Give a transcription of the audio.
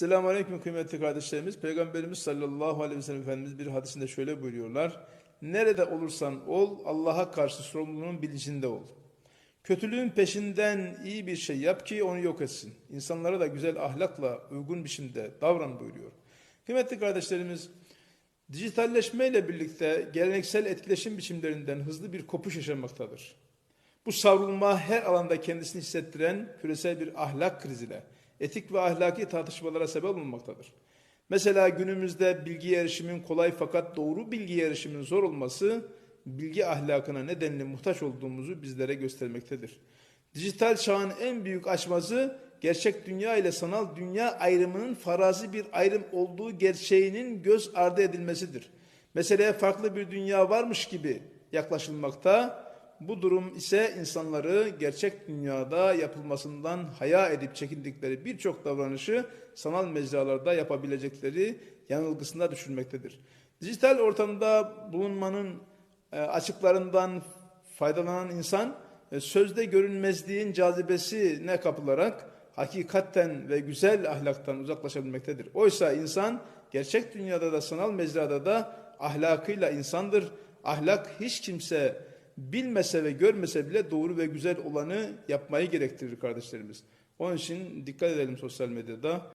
Selamun Aleyküm kıymetli kardeşlerimiz. Peygamberimiz sallallahu aleyhi ve sellem Efendimiz bir hadisinde şöyle buyuruyorlar. Nerede olursan ol Allah'a karşı sorumluluğun bilincinde ol. Kötülüğün peşinden iyi bir şey yap ki onu yok etsin. İnsanlara da güzel ahlakla uygun biçimde davran buyuruyor. Kıymetli kardeşlerimiz dijitalleşmeyle birlikte geleneksel etkileşim biçimlerinden hızlı bir kopuş yaşanmaktadır. Bu savrulma her alanda kendisini hissettiren küresel bir ahlak krizine, etik ve ahlaki tartışmalara sebep olmaktadır. Mesela günümüzde bilgi erişimin kolay fakat doğru bilgi erişimin zor olması bilgi ahlakına nedenli muhtaç olduğumuzu bizlere göstermektedir. Dijital çağın en büyük açmazı gerçek dünya ile sanal dünya ayrımının farazi bir ayrım olduğu gerçeğinin göz ardı edilmesidir. Meseleye farklı bir dünya varmış gibi yaklaşılmakta. Bu durum ise insanları gerçek dünyada yapılmasından haya edip çekindikleri birçok davranışı sanal mecralarda yapabilecekleri yanılgısına düşürmektedir. Dijital ortamda bulunmanın e, açıklarından faydalanan insan e, sözde görünmezliğin cazibesine kapılarak hakikatten ve güzel ahlaktan uzaklaşabilmektedir. Oysa insan gerçek dünyada da sanal mecrada da ahlakıyla insandır. Ahlak hiç kimse bilmese ve görmese bile doğru ve güzel olanı yapmayı gerektirir kardeşlerimiz. Onun için dikkat edelim sosyal medyada.